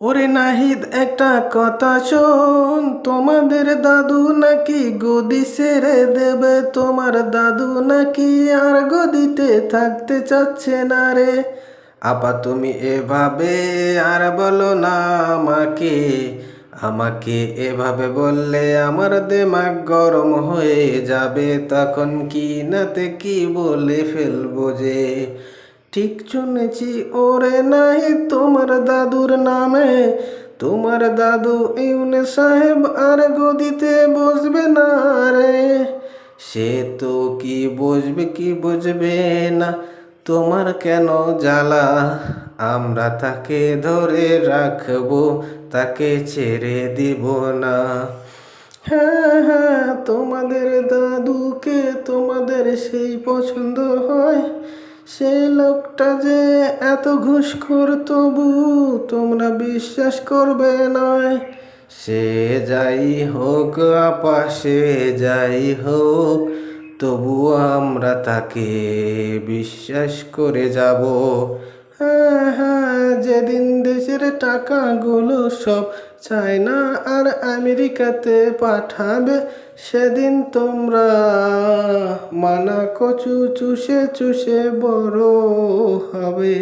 ওরে নাহিদ, একটা কথা শোন। তোমাদের দাদু নাকি গদি সেরে দেবে? তোমার দাদু নাকি আর গদিতে থাকতে চাচ্ছে না রে। আপা তুমি এভাবে আর বলো না আমাকে। আমাকে এভাবে বললে আমার দেমাগ গরম হয়ে যাবে। তখন কি নাতে কি বলে ফেলব যে? ঠিক শুনেছি, ওরে নাই তোমার দাদুর নামে। তোমার দাদু ইউনে সাহেব আর গদিতে বসবে না রে। সে তো কি বুঝবে কি বুঝবে না, তোমার কেন জ্বালা? আমরা তাকে ধরে রাখব, তাকে ছেড়ে দিব না। হ্যাঁ হ্যাঁ তোমাদের দাদুকে তোমাদের সেই পছন্দ হয়। সেই লোকটা যে এত ঘুষখোর, তবু তোমরা বিশ্বাস করবে নয়। সে যাই হোক আপা সে যাই হোক, তবু আমরা তাকে বিশ্বাস করে যাব। হ্যাঁ হ্যাঁ যেদিন দেশের টাকাগুলো সব চায়না আর আমেরিকাতে পাঠাবে, সেদিন তোমরা মানা কচু চুষে চুষে বড় হবে।